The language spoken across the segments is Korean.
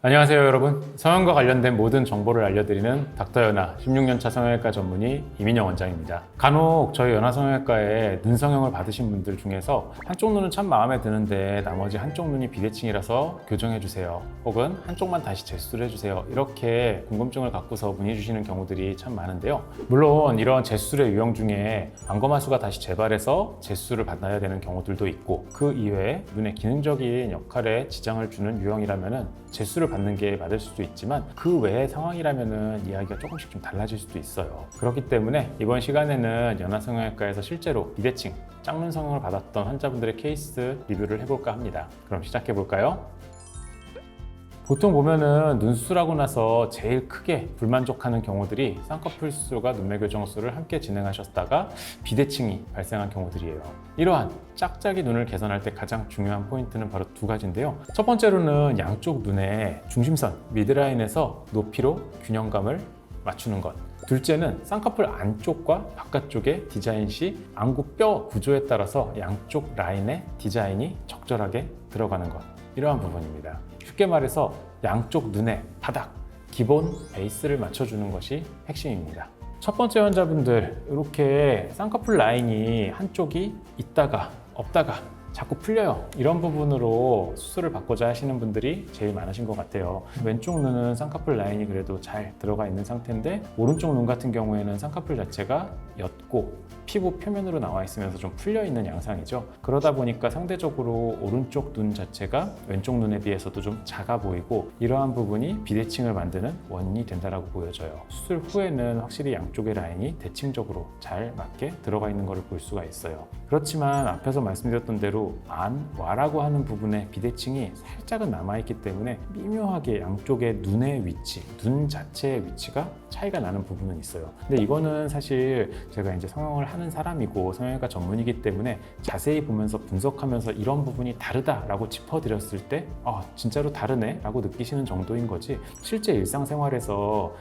안녕하세요 여러분. 성형과 관련된 모든 정보를 알려드리는 닥터연아 16년차 성형외과 전문의 이민영 원장입니다. 간혹 저희 연화성형외과에 눈 성형을 받으신 분들 중에서 한쪽 눈은 참 마음에 드는데 나머지 한쪽 눈이 비대칭이라서 교정해 주세요. 혹은 한쪽만 다시 재수를 해주세요. 이렇게 궁금증을 갖고서 문의 주시는 경우들이 참 많은데요. 물론 이런 재수술의 유형 중에 안검하수가 다시 재발해서 재수술을 받아야 되는 경우들도 있고 그 이외에 눈의 기능적인 역할에 지장을 주는 유형이라면 재수를 받는 게 맞을 수도 있지만 그 외의 상황이라면 이야기가 조금씩 좀 달라질 수도 있어요. 그렇기 때문에 이번 시간에는 연화성형외과에서 실제로 비대칭, 짝눈 성형을 받았던 환자분들의 케이스 리뷰를 해볼까 합니다. 그럼 시작해 볼까요? 보통 보면은 눈 수술하고 나서 제일 크게 불만족하는 경우들이 쌍꺼풀 수술과 눈매 교정 수술을 함께 진행하셨다가 비대칭이 발생한 경우들이에요. 이러한 짝짝이 눈을 개선할 때 가장 중요한 포인트는 바로 두 가지인데요. 첫 번째로는 양쪽 눈의 중심선 미드라인에서 높이로 균형감을 맞추는 것. 둘째는 쌍꺼풀 안쪽과 바깥쪽의 디자인 시 안구 뼈 구조에 따라서 양쪽 라인의 디자인이 적절하게 들어가는 것. 이러한 부분입니다. 쉽게 말해서 양쪽 눈의 바닥, 기본 베이스를 맞춰주는 것이 핵심입니다. 첫 번째 환자분들, 이렇게 쌍꺼풀 라인이 한쪽이 있다가 없다가 자꾸 풀려요. 이런 부분으로 수술을 받고자 하시는 분들이 제일 많으신 것 같아요. 왼쪽 눈은 쌍꺼풀 라인이 그래도 잘 들어가 있는 상태인데 오른쪽 눈 같은 경우에는 쌍꺼풀 자체가 옅고 피부 표면으로 나와 있으면서 좀 풀려 있는 양상이죠. 그러다 보니까 상대적으로 오른쪽 눈 자체가 왼쪽 눈에 비해서도 좀 작아 보이고 이러한 부분이 비대칭을 만드는 원인이 된다라고 보여져요. 수술 후에는 확실히 양쪽의 라인이 대칭적으로 잘 맞게 들어가 있는 것을 볼 수가 있어요. 그렇지만 앞에서 말씀드렸던 대로 안, 와라고 하는 부분에 비대칭이 살짝은 남아있기 때문에 미묘하게 양쪽의 눈의 위치, 눈 자체의 위치가 차이가 나는 부분은 있어요. 근데 이거는 사실 제가 이제 성형을 하는 사람이고 성형외과 전문이기 때문에 자세히 보면서 분석하면서 이런 부분이 다르다라고 짚어드렸을 때, 아, 진짜로 다르네? 라고 느끼시는 정도인 거지, 실제 일상생활에서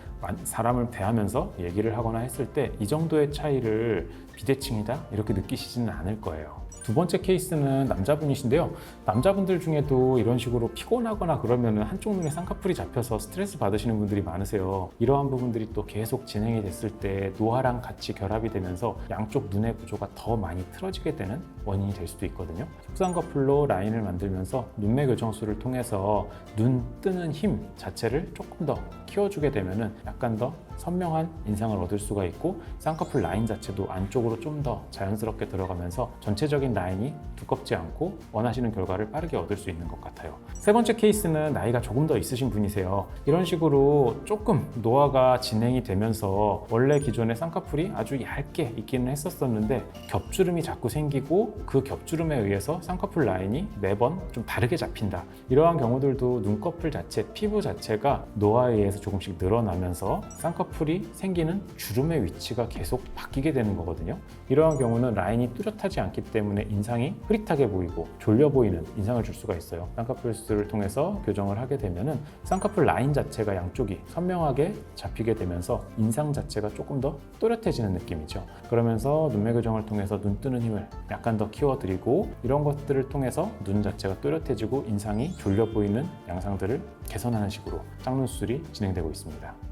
사람을 대하면서 얘기를 하거나 했을 때 이 정도의 차이를 비대칭이다? 이렇게 느끼시지는 않을 거예요. 두 번째 케이스는 남자분이신데요. 남자분들 중에도 이런 식으로 피곤하거나 그러면 한쪽 눈에 쌍꺼풀이 잡혀서 스트레스 받으시는 분들이 많으세요. 이러한 부분들이 또 계속 진행이 됐을 때 노화랑 같이 결합이 되면서 양쪽 눈의 구조가 더 많이 틀어지게 되는 원인이 될 수도 있거든요. 속쌍꺼풀로 라인을 만들면서 눈매 교정술을 통해서 눈 뜨는 힘 자체를 조금 더 키워주게 되면은 약간 더 선명한 인상을 얻을 수가 있고 쌍꺼풀 라인 자체도 안쪽으로 좀 더 자연스럽게 들어가면서 전체적인 라인이 두껍지 않고 원하시는 결과를 빠르게 얻을 수 있는 것 같아요. 세 번째 케이스는 나이가 조금 더 있으신 분이세요. 이런 식으로 조금 노화가 진행이 되면서 원래 기존의 쌍꺼풀이 아주 얇게 있기는 했었었는데 겹주름이 자꾸 생기고 그 겹주름에 의해서 쌍꺼풀 라인이 매번 좀 다르게 잡힌다. 이러한 경우들도 눈꺼풀 자체, 피부 자체가 노화에 의해서 조금씩 늘어나면서 쌍꺼풀이 생기는 주름의 위치가 계속 바뀌게 되는 거거든요. 이러한 경우는 라인이 뚜렷하지 않기 때문에 인상이 흐릿하게 보이고 졸려 보이는 인상을 줄 수가 있어요. 쌍꺼풀 수술을 통해서 교정을 하게 되면은 쌍꺼풀 라인 자체가 양쪽이 선명하게 잡히게 되면서 인상 자체가 조금 더 또렷해지는 느낌이죠. 그러면서 눈매 교정을 통해서 눈 뜨는 힘을 약간 더 키워드리고 이런 것들을 통해서 눈 자체가 또렷해지고 인상이 졸려 보이는 양상들을 개선하는 식으로 짝눈 수술이 진행되고 있습니다.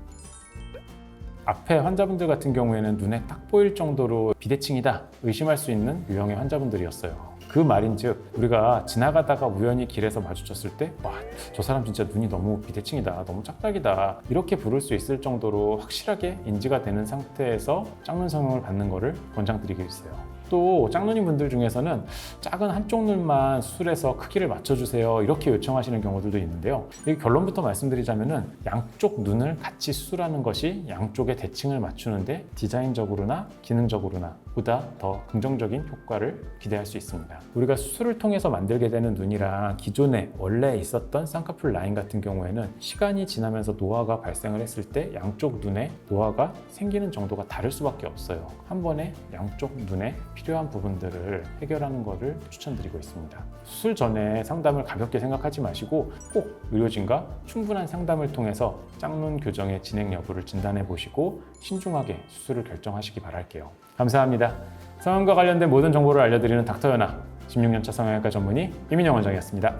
앞에 환자분들 같은 경우에는 눈에 딱 보일 정도로 비대칭이다 의심할 수 있는 유형의 환자분들이었어요. 그 말인즉 우리가 지나가다가 우연히 길에서 마주쳤을 때 와 저 사람 진짜 눈이 너무 비대칭이다 너무 짝짝이다 이렇게 부를 수 있을 정도로 확실하게 인지가 되는 상태에서 짝눈 성형을 받는 것을 권장드리고 있어요. 또 짝눈인 분들 중에서는 작은 한쪽 눈만 수술해서 크기를 맞춰주세요. 이렇게 요청하시는 경우들도 있는데요. 이 결론부터 말씀드리자면은 양쪽 눈을 같이 수술하는 것이 양쪽의 대칭을 맞추는데 디자인적으로나 기능적으로나 보다 더 긍정적인 효과를 기대할 수 있습니다. 우리가 수술을 통해서 만들게 되는 눈이랑 기존에 원래 있었던 쌍꺼풀 라인 같은 경우에는 시간이 지나면서 노화가 발생을 했을 때 양쪽 눈에 노화가 생기는 정도가 다를 수밖에 없어요. 한 번에 양쪽 눈에 필요한 부분들을 해결하는 것을 추천드리고 있습니다. 수술 전에 상담을 가볍게 생각하지 마시고 꼭 의료진과 충분한 상담을 통해서 짝눈 교정의 진행 여부를 진단해 보시고 신중하게 수술을 결정하시기 바랄게요. 감사합니다. 성형과 관련된 모든 정보를 알려드리는 닥터연아 16년차 성형외과 전문의 이민영 원장이었습니다.